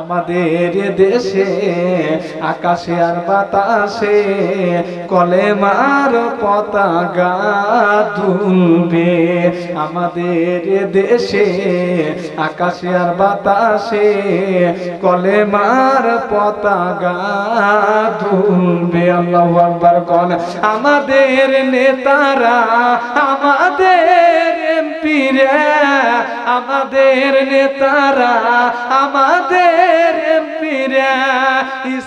আমাদের দেশে, আকাশে আর বাতাসে কলে কলেমার পতাকা দুলবে আমাদের দেশে, আকাশে আর বাতাসে কলে কলেমার পতাকা দুলবে আল্লাহু আকবার কোন আমাদের নেতারা, আমাদের এমপিরা আমাদের নেতারা আমাদের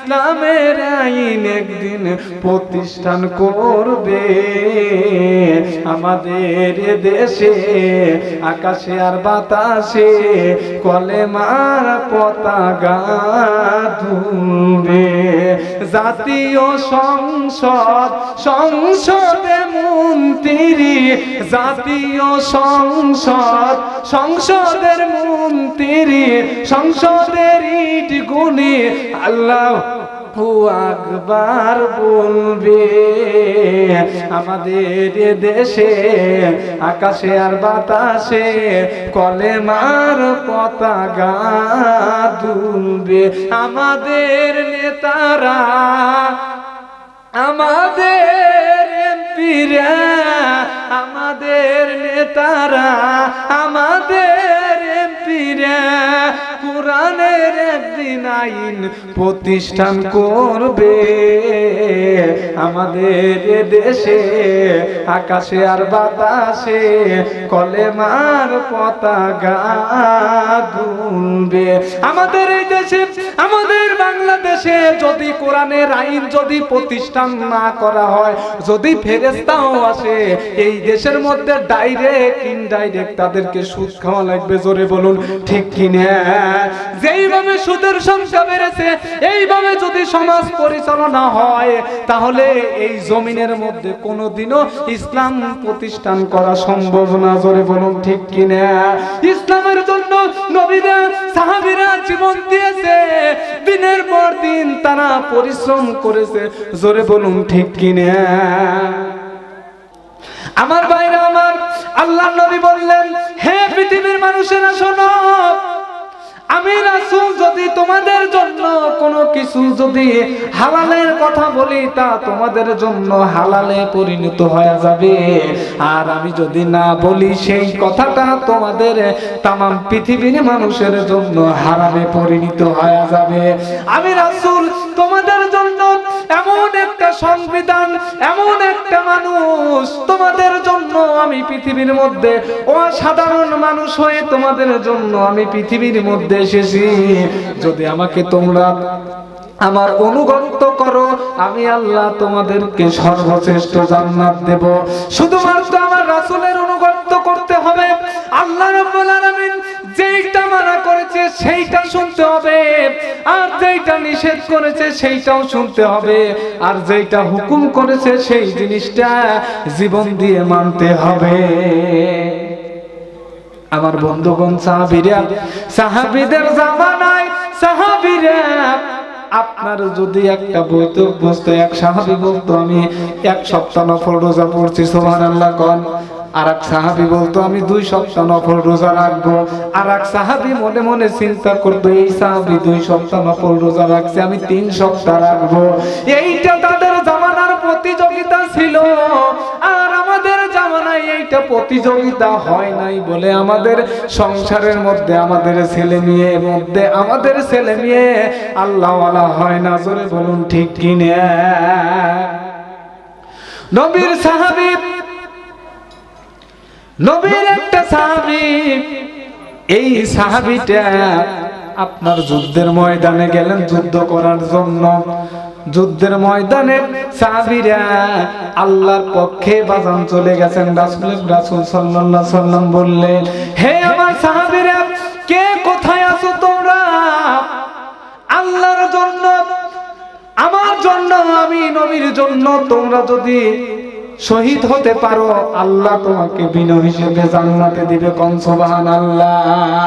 ইসলামের আইন একদিন প্রতিষ্ঠান করবে। আমাদের দেশে আকাশে আর বাতাসে কলেমার পতাকা দুলবে জাতীয় সংসদ, সংসদে মন্ত্রী, জাতীয় সংসদ, সংসদের মন্ত্রী, সংসদের ইট গুনি আল্লাহ আকবার বলবে, আমাদের দেশে, আকাশে আর বাতাসে কলেমার পতাকা দুলবে। আমাদের নেতারা, আমাদের এমপিরা, আমাদের নেতারা, আমাদের এমপিরা একদিন আইন প্রতিষ্ঠান করবে। আমাদের দেশে আকাশে আর বাতাসে কলেমার পতাকা দুলবে। আমাদের এই দেশে, আমাদের বাংলাদেশে যদি কোরআনের আইন যদি প্রতিষ্ঠান না করা হয়, যদি ফেরেস্তাও আসে, এই দেশের মধ্যে ডাইরেক্ট ইনডাইরেক্ট তাদেরকে সুদ খাওয়া লাগবে, জোরে বলুন, ঠিক কিনা? যেইভাবে সুদের সংখ্যা বেড়েছে, এইভাবে যদি সমাজ পরিচালনা হয়, তাহলে এই জমিনের মধ্যে কোনোদিনও ইসলাম প্রতিষ্ঠান করা সম্ভব না। জোরে বলুন, ঠিক কিনা? ইসলামের জন্য নবীরা, সাহাবীরা জীবন দিয়েছে। দিনের পর দিন তারা পরিশ্রম করেছে। জোরে বলুন, ঠিক কিনা? আমার বাইরে আমার আল্লাহ নবী বললেন, হে পৃথিবীর মানুষেরা, শোনো। আমি রাসূল যদি তোমাদের জন্য কোনো কিছু যদি হালালের কথা বলি, তা তোমাদের জন্য হালালে পরিণত হয়ে যাবে। আর আমি যদি না বলি সেই কথাটা তোমাদের তামাম পৃথিবীর মানুষের জন্য হারামে পরিণত হয়ে যাবে। আমি রাসূল তোমাদের এমন একটা সংবিধান, এমন একটা মানুষ তোমাদের জন্য আমি পৃথিবীর মধ্যে, অসাধারণ মানুষ হয়ে তোমাদের জন্য আমি পৃথিবীর মধ্যে এসেছি। যদি আমাকে তোমরা আমার অনুগত করো, আমি আল্লাহ তোমাদেরকে সর্বশ্রেষ্ঠ জান্নাত দেব। শুধুমাত্র আমার রাসূলের অনুগত করতে হবে। আল্লাহ রাব্বুল আলামিন যেইটা মানা করেছে সেইটা শুনতে হবে। আর যেইটা নিষেধ করেছে, সেইটাও শুনতে হবে। আর যেইটা হুকুম করেছে, সেই জিনিসটা জীবন দিয়ে মানতে হবে। আমার বন্ধুগণ, সাহাবিরা, সাহাবিদের জামানায়, সাহাবিরা, আপনার যদি একটা বইতে বসতো, এক সাহাবি বলতো, আমি এক সপ্তাহ নফল রোজা পড়ছি সোহান আল্লাহ কন। আর এক সাহাবি বলতো, আমি দুই সপ্তাহ নফল রোজা রাখব। আর এক সাহাবি মনে মনে চিন্তা করতো, এই সাহাবি দুই সপ্তাহ নফল রোজা রাখছে, আমি তিন সপ্তাহ রাখব। এইটা তাদের জামানার প্রতিযোগিতা ছিল। আর আমাদের জামানায় এইটা প্রতিযোগিতা হয় নাই বলে আমাদের সংসারের মধ্যে, আমাদের ছেলে মেয়ে মধ্যে, আমাদের ছেলে মেয়ে আল্লাহওয়ালা হয় না, জোরে বলুন ঠিক কিনে? নবীর সাহাবী নবীর একটা সাহাবী, এই সাহাবীটা আপনার যুদ্ধের ময়দানে গেলেন যুদ্ধ করার জন্য। যুদ্ধের ময়দানে সাহাবিরা আল্লাহর পক্ষে বাজান চলে গেছেন। রাসূল রাসূল সাল্লাল্লাহু সাল্লাম বললেন, হে আমার সাহাবিরা, কে কোথায় আছো তোমরা? আল্লাহর জন্য, আমার জন্য, আমি নবীর জন্য তোমরা যদি শহীদ হতে পারো, আল্লাহ তোমাকে বিনয় হিসেবে জান্নাতে দিবে কোন সুবহানাল্লাহ।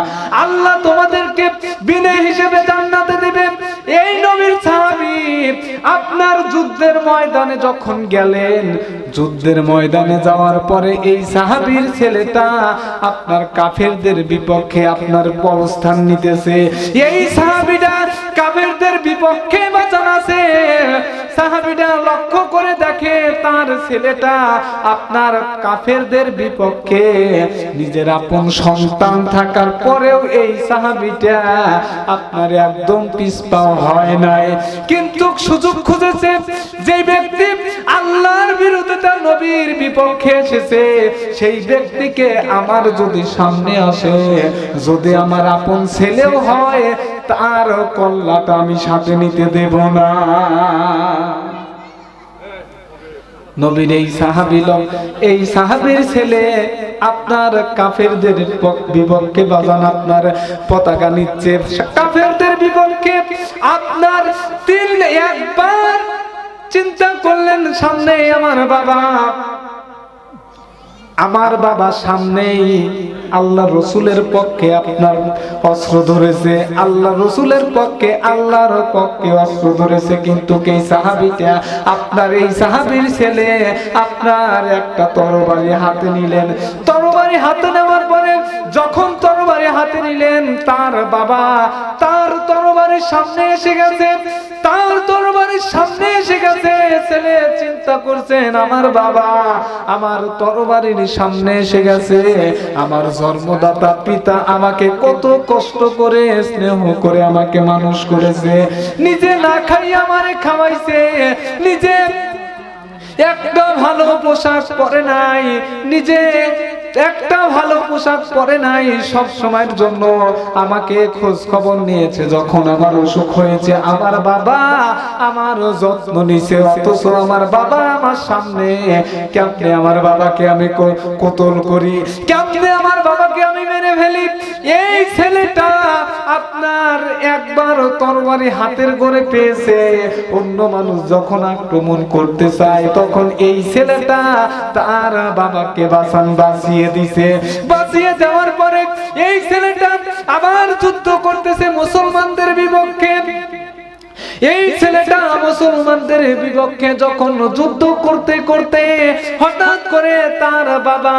আল্লাহ তোমাদেরকে বিনয় হিসেবে জান্নাতে দিবে। এই নবীর সাহাবী আপনার যুদ্ধের ময়দানে যখন গেলেন, যুদ্ধের ময়দানে যাওয়ার পরে এই সাহাবীর ছেলেটা আপনার কাফেরদের বিপক্ষে আপনার অবস্থান নিতেছে। এই সাহাবীটা কাফেরদের বিপক্ষে বাঁচান আছে। সাহাবিটা লক্ষ্য তার ছেলেটা আপনার কাফেরদের বিপক্ষে নিজের আপন সন্তান থাকার পরেও এই সাহাবিটা আপনার একদম পিছপাও হয় নাই। কিন্তু সুযোগ খুঁজেছে যে ব্যক্তি আল্লাহর বিরুদ্ধে তার নবীর বিপক্ষে এসেছে, সেই ব্যক্তিকে আমার যদি সামনে আসে, যদি আমার আপন ছেলেও হয়, তার কল্লাটা আমি সাথে নিতে দেব না। নবীর এই সাহাবি লোক, এই সাহাবীর ছেলে আপনার কাফেরদের বিপক্ষে বাজান আপনার পতাকা নিচ্ছে। কাফেরদের বিপক্ষে আপনার তিন, একবার চিন্তা করলেন, সামনে আমার বাবা। আমার বাবা সামনেই আল্লাহ রসুলের পক্ষে আপনার অস্ত্র ধরেছে। আল্লাহ রসুলের পক্ষে, আল্লাহর পক্ষে অস্ত্র ধরেছে। কিন্তু এই সাহাবিটা? আপনার এই সাহাবির ছেলে আপনার একটা তরবারি হাতে নিলেন। তরবারি হাতে নেওয়ার পরে যখন তরবারি হাতে নিলেন, তার বাবা তার তরবারির সামনে এসে গেছে। তরবারির সামনে এসে গেছে, ছেলে চিন্তা করছেন, আমার বাবা, আমার তরবারির সামনে এসে গেছে, আমার জন্মদাতা পিতা আমাকে কত কষ্ট করে, স্নেহ করে আমাকে মানুষ করেছে, নিজে না খাই আমারে খাওয়াইছে, নিজে একটা ভালো পোশাক পরে নাই, নিজে একটা ভালো পোশাক পরে নাই সব সময়ের জন্য। আমাকে খোঁজ খবর নিয়েছে, যখন আমার অসুখ হয়েছে, আমার বাবা আমার যত্ন নিছে, অথচ আমার বাবা আমার সামনে কেমনে আমার বাবাকে আমি কতল করি, কেমনে আমার বাবাকে আমি মেরে ফেলি। এই ছেলেটা আপনার একবার তরবারি হাতের গড়ে পেয়েছে। অন্য মানুষ যখন আক্রমণ করতে চায়, তখন এই ছেলেটা তার বাবাকে বাঁচান, বাঁচিয়ে দিছে। বাঁচিয়ে দেওয়ার পরে এই ছেলেটা আবার যুদ্ধ করতেছে মুসলমানদের বিপক্ষে। এই ছেলেটা মুসলমানদের বিপক্ষে যখন যুদ্ধ করতে করতে হঠাৎ করে তার বাবা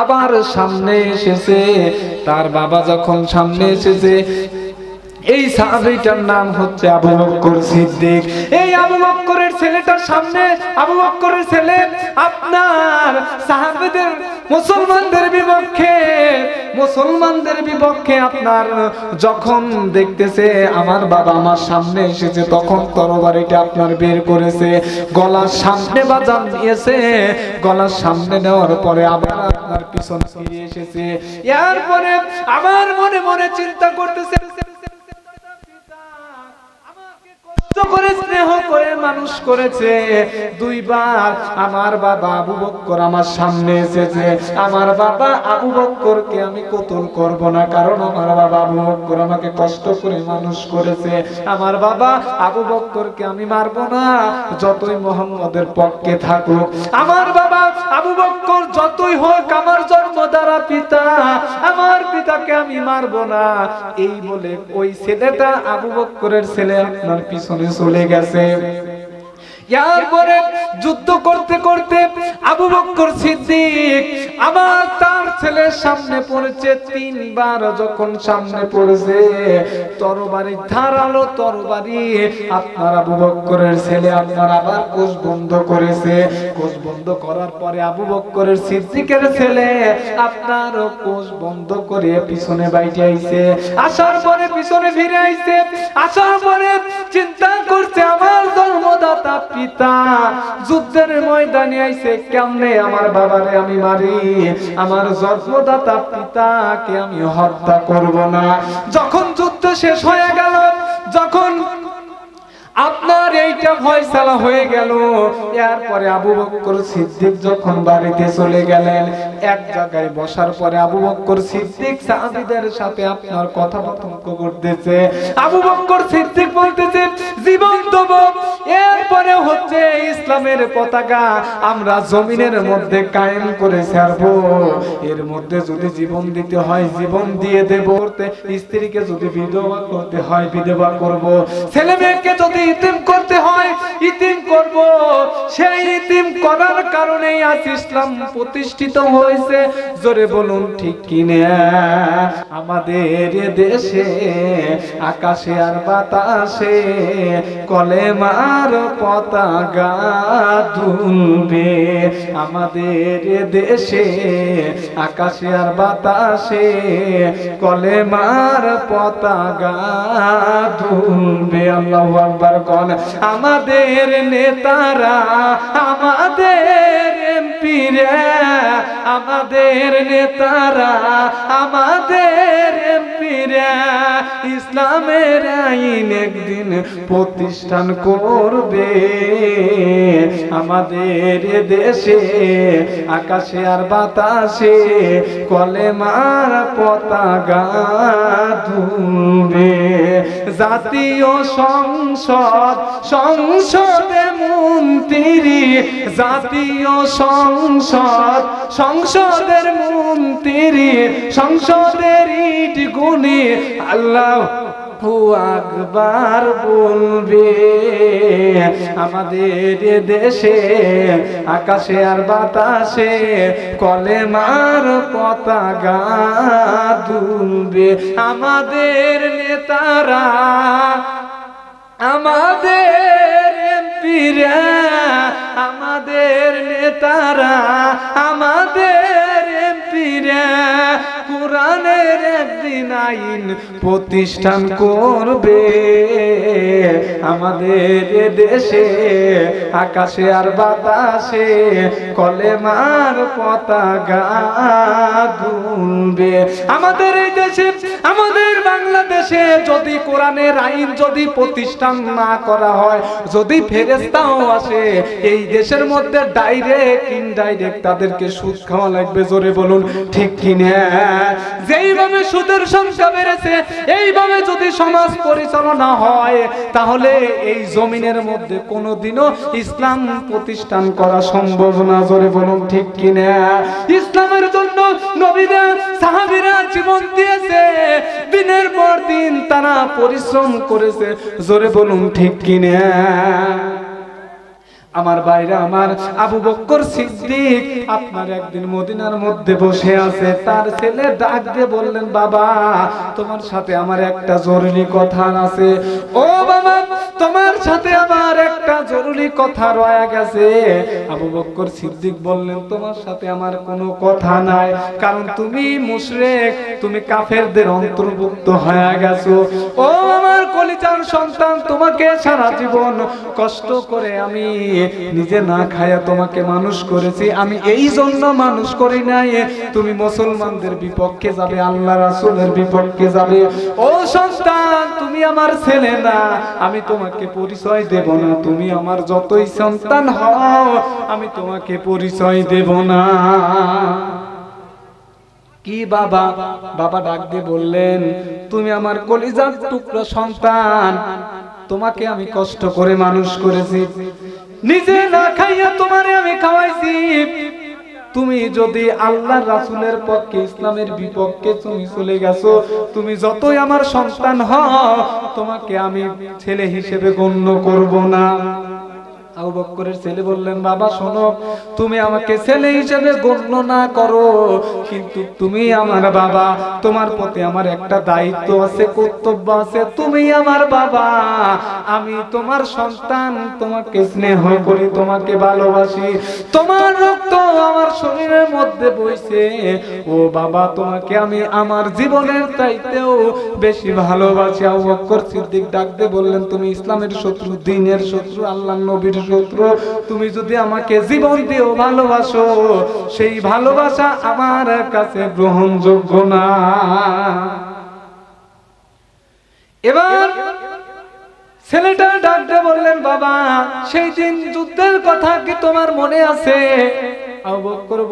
আবার সামনে এসেছে। তার বাবা যখন সামনে এসেছে, এই সাহাবিটার নাম হচ্ছে আবু বক্কর সিদ্দিক। এই আবু বক্করের ছেলেটার সামনে আবু বক্করের ছেলে, আপনার সাহাবিদের, মুসলমানদের বিপক্ষে মুসলমানদের বিপক্ষে আপনার যখন দেখতেছে আমার বাবা আমার সামনে এসেছে, তখন তরবারিটা আপনার বের করেছে, গলার সামনে বাজান দিয়েছে, গলার সামনে নেওয়ার পরে আবার আপনার পিছন ফিরে এসেছে। এরপরে আমার মনে মনে চিন্তা করতেছে করে স্নেহ করে মানুষ করেছে। দুইবার আমার বাবা আবু বক্কর আমার সামনে এসেছে। আমার বাবা আবু বক্করকে আমি কতল করব না, কারণ আমার বাবা আবু বক্কর আমাকে কষ্ট করে মানুষ করেছে। আমার বাবা আবু বক্করকে আমি মারব না, যতই মোহাম্মদের পক্ষে থাকুক। আমার বাবা আবু বক্কর যতই হোক আমার জন্ম দ্বারা পিতা, আমার পিতাকে আমি মারব না। এই বলে ওই ছেলেটা আবু বক্করের ছেলে আপনার পিছনে চলে গেছে। এরপরে যুদ্ধ করতে করতে আবু বক্কর সিদ্দিক আমার ছেলের সামনে পড়েছে তিনবার, যখন সামনে পড়েছে, তরবারি ধারালো তরবারি। আপনার আবু বক্করের ছেলে আপনার আবার কোষ বন্ধ করেছে। কোষ বন্ধ করার পরে আবু বক্করের সিদ্দিকের ছেলে আপনার কোষ বন্ধ করে পিছনে বাইটে আইছে। আসার পরে পিছনে ফিরে আইছে। আসার পরে চিন্তা করছে, আমার জন্মদাতা পিতা যুদ্ধের ময়দানে আইছে, কেমনে আমার বাবারে আমি মারি? আমার জন্মদাতা পিতাকে আমি হত্যা করব না। যখন যুদ্ধ শেষ হয়ে গেল যখন আপনার এইটা ফয়সালা হয়ে গেল। এরপরে আবু বক্কর সিদ্দিক যখন বাড়িতে চলে গেলেন, এক জায়গায় বসার পরে আবু বক্কর সিদ্দিক সাহাবীদের সাথে আপনার কথা করতেছে। আবু বক্কর সিদ্দিক বলতেছে, জীবন দেব এরপরে হচ্ছে ইসলামের পতাকা, আমরা জমিনের মধ্যে কায়েম করে ছাড়বো। এর মধ্যে যদি জীবন দিতে হয়, জীবন দিয়ে দেব। স্ত্রীকে যদি বিধবা করতে হয়, বিধবা করব। ছেলে মেয়েকে যদি ইতিম করতে হয়, ইতিম করব। সেই ইতিম করার কারণেই আজ ইসলাম প্রতিষ্ঠিত হয়েছে। জোরে বলুন, ঠিক কিনা? আমাদের দেশে আকাশে আর বাতাসে কলেমার পতাকা দুলবে আমাদের দেশে আকাশে আর বাতাসে কলেমার পতাকা দুলবে আল্লাহ আকবার কন আমাদের নেতারা আমাদের এমপিরা আমাদের নেতারা আমাদের ইসলামের আইন একদিন প্রতিষ্ঠান করবে। আমাদের দেশে আকাশে আর বাতাসে কলেমার পতাকা তুলবে জাতীয় সংসদ, সংসদে মন্ত্রী, জাতীয় সংসদ, সংসদের মন্ত্রী, সংসদের ইট গুণী আল্লাহ আকবার বলবে। আমাদের দেশে, আকাশে আর বাতাসে কলেমার পতাকা দুলবে। আমাদের নেতারা, আমাদের এমপিরা, আমাদের নেতারা, আমাদের এমপিরা কোরআনের একদিন আইন প্রতিষ্ঠান করবে। আমাদের দেশে আকাশে আর বাতাসে কলেমার পতাকা দুলবে আমাদের এই দেশে, আমাদের বাংলাদেশে যদি কোরআনের আইন যদি প্রতিষ্ঠান না করা হয়, যদি ফেরেস্তাও আসে, এই দেশের মধ্যে ডাইরেক্ট ইনডাইরেক্ট তাদেরকে সুদ খাওয়া লাগবে। জোরে বলুন, ঠিক কিনা? যেইভাবে সুদের সংখ্যা বেড়েছে, এইভাবে যদি সমাজ পরিচালনা হয়, তাহলে এই জমিনের মধ্যে কোনোদিনও ইসলাম প্রতিষ্ঠান করা সম্ভব না। জোরে বলুন, ঠিক কিনা? ইসলামের জন্য নবীরা সাহাবীরা জীবন দিয়েছে দিনের পর দিন তারা পরিশ্রম করেছে। জোরে বলুন ঠিক কিনা? আমার বাইরে আমার আবু বক্কর সিদ্দিক আপনার একদিন মদিনার মধ্যে বসে আছে। তার ছেলে ডাক দিয়ে বললেন, বাবা, তোমার সাথে আমার একটা জরুরি কথা আছে। ও বাবা, তোমার সাথে আমার একটা জরুরি কথা রয়ে গেছে। আবু বক্কর সিদ্দিক বললেন, তোমার সাথে আমার কোনো কথা নাই, কারণ তুমি মুশরিক, তুমি কাফেরদের অন্তর্ভুক্ত হয়ে গেছো। ও আমার কলিজার সন্তান, তোমাকে সারা জীবন কষ্ট করে আমি নিজে না খায়া তোমাকে মানুষ করেছি, আমি এই জন্য মানুষ করি নাই। তুমি মুসলমানদের বিপক্ষে যাবে, আল্লাহ রাসূলের বিপক্ষে যাবে। ও সন্তান, তুমি আমার ছেলে না, আমি তোমাকে পরিচয় দেব না। তুমি আমার যতই সন্তান হও, আমি তোমাকে পরিচয় দেব না। কি বাবা? বাবা ডাক দিয়ে বললেন, তুমি আমার কলিজার টুকরো সন্তান, তোমাকে আমি কষ্ট করে মানুষ করেছি। নিজে না খাইয়া তোমারে আমি খাওয়াইছি। তুমি যদি আল্লাহ রাসুলের পক্ষে, ইসলামের বিপক্ষে তুমি চলে গেছো, তুমি যতই আমার সন্তান হ তোমাকে আমি ছেলে হিসেবে গণ্য করব না। আবু বক্করের ছেলে বললেন, বাবা, শোনো, তুমি আমাকে ছেলে হিসেবে গণ্য না করো, কিন্তু তুমি আমার বাবা, তোমার প্রতি আমার একটা দায়িত্ব আছে, কর্তব্য আছে, তুমি আমার বাবা। আমি তোমার সন্তান, তোমাকে স্নেহ করি, তোমাকে ভালোবাসি। তোমার রক্ত আমার শরীরের মধ্যে বইছে। ও বাবা, তোমাকে আমি আমার জীবনের চাইতেও বেশি ভালোবাসি। আবু বক্কর সিদ্দিক ডাকতে বললেন, তুমি ইসলামের শত্রু, দিনের শত্রু আল্লাহ নবীর শত্রু তুমি যদি আমাকে জীবন দিও, ভালোবাসো, সেই ভালোবাসা আমার কাছে গ্রহণযোগ্য না। এবার ছেলেটা ডাকতে বললেন, বাবা, সেই দিন যুদ্ধের কথা কি তোমার মনে আছে?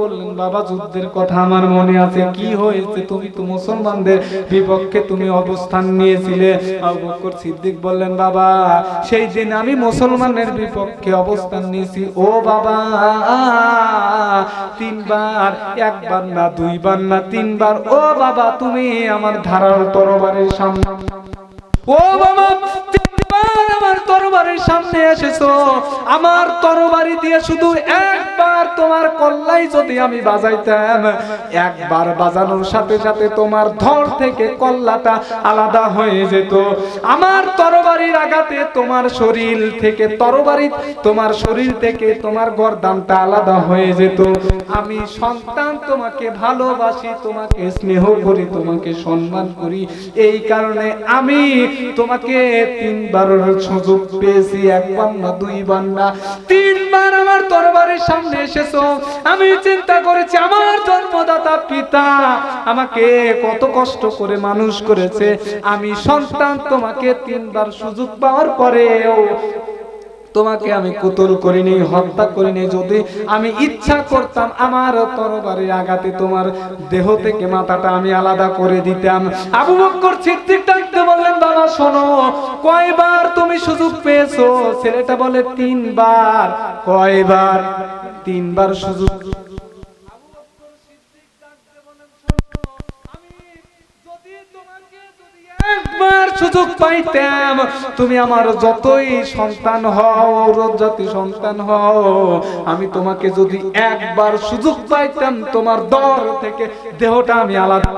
বললেন, বাবা, যুদ্ধের কথা আমার মনে আছে। কি হয়েছে? তুমি তো মুসলমানদের বিপক্ষে তুমি অবস্থান নিয়েছিলে। সিদ্দিক বললেন, বাবা, সেই দিন আমি মুসলমানের বিপক্ষে অবস্থান নিয়েছি। ও বাবা, তিনবার, একবার না, দুইবার না, তিনবার। ও বাবা, তুমি আমার ধারার তরবারের সামনে ও বাবা, তিনবার আমার তরবারির সামনে এসেছ। আমার তরবারি দিয়ে শুধু একবার তোমার কল্লাই যদি আমি বাজাইতাম, একবার বাজানোর সাথে সাথে তোমার ধর থেকে কল্লাটা আলাদা হয়ে যেত। আমার তরবারির আঘাতে তোমার শরীর থেকে তরবারি, তোমার শরীর থেকে তোমার গর্দানটা আলাদা হয়ে যেত। আমি সন্তান, তোমাকে ভালোবাসি, তোমাকে স্নেহ করি, তোমাকে সম্মান করি। এই কারণে আমি তোমাকে তিনবার সুযোগ পেয়েছি একবার না দুইবার না তিনবার আমার তরবারের সামনে এসেছ। আমি চিন্তা করেছি, আমার জন্মদাতা পিতা আমাকে কত কষ্ট করে মানুষ করেছে। আমি সন্তান তোমাকে তিনবার সুযোগ পাওয়ার পরেও তোমাকে আমি কুতল করিনি, হত্যা করিনি। যদি আমি ইচ্ছা করতাম, আমার তরবারের আঘাতে তোমার দেহ থেকে মাথাটা আমি আলাদা করে দিতাম। আবু বক্কর সিদ্দিক ডাকতে বললেন, বাবা, শোনো, কয়বার তুমি সুযোগ পেয়েছ? ছেলেটা বলে, তিনবার। কয়বার? তিনবার সুযোগ। তুমি আমার যতই সন্তান হও জাতি সন্তান হও, আমি তোমাকে যদি একবার সুযোগ পাইতাম, তোমার দর থেকে দেহটা আমি আলাদা